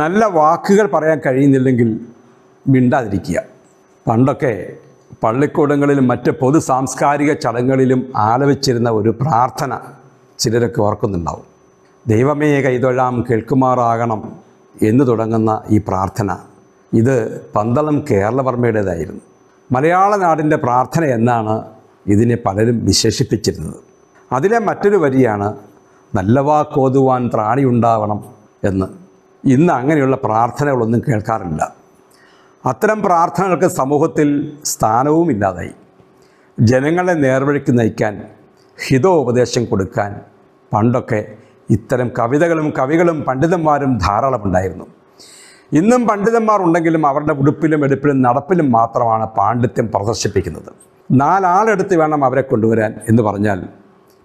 നല്ല വാക്കുകൾ പറയാൻ കഴിയുന്നില്ലെങ്കിൽ മിണ്ടാതിരിക്കുക. പണ്ടൊക്കെ പള്ളിക്കൂടങ്ങളിലും മറ്റ് പൊതു സാംസ്കാരിക ചടങ്ങുകളിലും ആലപിച്ചിരുന്ന ഒരു പ്രാർത്ഥന ചിലരൊക്കെ ഓർക്കുന്നുണ്ടാവും. ദൈവമേ കൈതൊഴാം കേൾക്കുമാറാകണം എന്ന് തുടങ്ങുന്ന ഈ പ്രാർത്ഥന ഇത് പന്തളം കേരളവർമ്മയുടേതായിരുന്നു. മലയാള നാടിന്റെ പ്രാർത്ഥന എന്നാണ് ഇതിനെ പലരും വിശേഷിപ്പിച്ചിരുന്നത്. അതിലെ മറ്റൊരു വരിയാണ് നല്ല വാക്കോതുവാൻ ത്രാണിയുണ്ടാവണം എന്ന്. ഇന്ന് അങ്ങനെയുള്ള പ്രാർത്ഥനകളൊന്നും കേൾക്കാറില്ല. അത്തരം പ്രാർത്ഥനകൾക്ക് സമൂഹത്തിൽ സ്ഥാനവും ഇല്ലാതായി. ജനങ്ങളെ നേർവഴിക്ക് നയിക്കാൻ ഹിതോപദേശം കൊടുക്കാൻ പണ്ടൊക്കെ ഇത്തരം കവിതകളും കവികളും പണ്ഡിതന്മാരും ധാരാളമുണ്ടായിരുന്നു. ഇന്നും പണ്ഡിതന്മാർ ഉണ്ടെങ്കിലും അവരുടെ ഉടുപ്പിലും എടുപ്പിലും നടപ്പിലും മാത്രമാണ് പാണ്ഡിത്യം പ്രദർശിപ്പിക്കുന്നത്. നാലാളെടുത്ത് വേണം അവരെ കൊണ്ടുവരാൻ എന്ന് പറഞ്ഞാൽ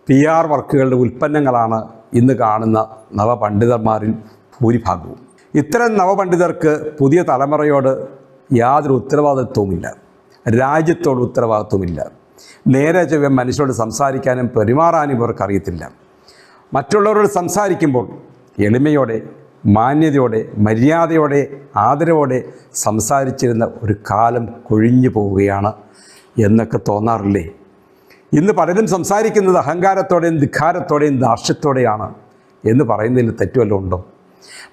പി ആർ വർക്കുകളുടെ ഉൽപ്പന്നങ്ങളാണ് ഇന്ന് കാണുന്ന നവപണ്ഡിതന്മാരിൽ ഭൂരിഭാഗവും. ഇത്തരം നവപണ്ഡിതർക്ക് പുതിയ തലമുറയോട് യാതൊരു ഉത്തരവാദിത്വവുമില്ല. രാജ്യത്തോട് ഉത്തരവാദിത്വമില്ല. നേരെ ചെവ്യം മനുഷ്യരോട് സംസാരിക്കാനും പെരുമാറാനും ഇവർക്ക് അറിയത്തില്ല. മറ്റുള്ളവരോട് സംസാരിക്കുമ്പോൾ എളിമയോടെ മാന്യതയോടെ മര്യാദയോടെ ആദരവോടെ സംസാരിച്ചിരുന്ന ഒരു കാലം കൊഴിഞ്ഞു പോവുകയാണ് എന്നൊക്കെ തോന്നാറില്ലേ? ഇന്ന് പലരും സംസാരിക്കുന്നത് അഹങ്കാരത്തോടെയും ധിഖാരത്തോടെയും ദാർഷ്ട്യത്തോടെയാണ് എന്ന് പറയുന്നതിൽ തെറ്റുമല്ലോ ഉണ്ടോ?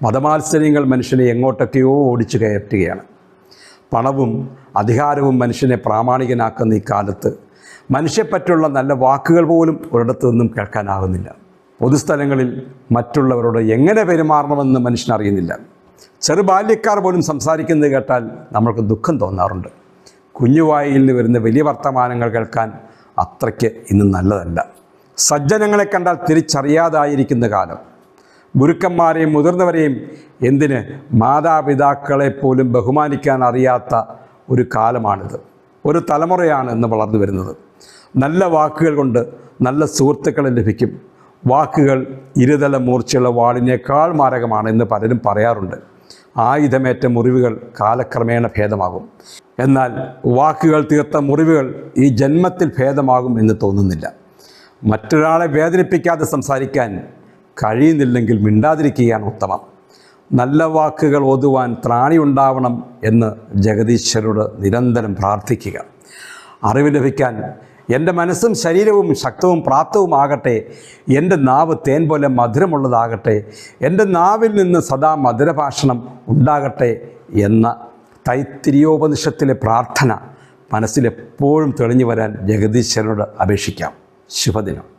മതമാത്സര്യങ്ങൾ മനുഷ്യനെ എങ്ങോട്ടൊക്കെയോ ഓടിച്ചു കയറ്റുകയാണ്. പണവും അധികാരവും മനുഷ്യനെ പ്രാമാണികനാക്കുന്ന ഈ കാലത്ത് മനുഷ്യപ്പറ്റുള്ള നല്ല വാക്കുകൾ പോലും ഒരിടത്തു നിന്നും കേൾക്കാനാകുന്നില്ല പൊതുസ്ഥലങ്ങളിൽ മറ്റുള്ളവരോട് എങ്ങനെ പെരുമാറണമെന്ന് മനുഷ്യനറിയുന്നില്ല ചെറുബാല്യക്കാർ പോലും സംസാരിക്കുന്നത് കേട്ടാൽ നമ്മൾക്ക് ദുഃഖം തോന്നാറുണ്ട്. കുഞ്ഞുവായിൽ നിന്ന് വരുന്ന വലിയ വർത്തമാനങ്ങൾ കേൾക്കാൻ അത്രയ്ക്ക് ഇന്ന് നല്ലതല്ല. സജ്ജനങ്ങളെ കണ്ടാൽ തിരിച്ചറിയാതായിരിക്കുന്ന കാലം. ഗുരുക്കന്മാരെയും മുതിർന്നവരെയും എന്തിന് മാതാപിതാക്കളെ പോലും ബഹുമാനിക്കാൻ അറിയാത്ത ഒരു കാലമാണിത്. ഒരു തലമുറയാണ് ഇന്ന് വളർന്നു വരുന്നത്. നല്ല വാക്കുകൾ കൊണ്ട് നല്ല സുഹൃത്തുക്കളെ ലഭിക്കും. വാക്കുകൾ ഇരുതല മൂർച്ചയുള്ള വാളിനേക്കാൾ മാരകമാണ് എന്ന് പലരും പറയാറുണ്ട്. ആയുധമേറ്റ മുറിവുകൾ കാലക്രമേണ ഭേദമാകും. എന്നാൽ വാക്കുകൾ തീർത്ത മുറിവുകൾ ഈ ജന്മത്തിൽ ഭേദമാകും എന്ന് തോന്നുന്നില്ല. മറ്റൊരാളെ വേദനിപ്പിക്കാതെ സംസാരിക്കാൻ കഴിയുന്നില്ലെങ്കിൽ മിണ്ടാതിരിക്കുകയാണ് ഉത്തമം. നല്ല വാക്കുകൾ ഓതുവാൻ ത്രാണി ഉണ്ടാവണം എന്ന് ജഗദീശ്വരോട് നിരന്തരം പ്രാർത്ഥിക്കുക. അറിവ് ലഭിക്കാൻ എന്റെ മനസ്സും ശരീരവും ശക്തവും പ്രാപ്തവുമാകട്ടെ എന്റെ നാവ് തേൻ പോലെ മധുരമുള്ളതാകട്ടെ എന്റെ നാവിൽ നിന്ന് സദാ മധുരഭാഷണം ഉണ്ടാകട്ടെ എന്ന തൈത്തിരിയോപനിഷത്തിലെ പ്രാർത്ഥന മനസ്സിലെപ്പോഴും തെളിഞ്ഞു വരാൻ ജഗദീശ്വരനോട് അപേക്ഷിക്കാം. ശുഭദിനം.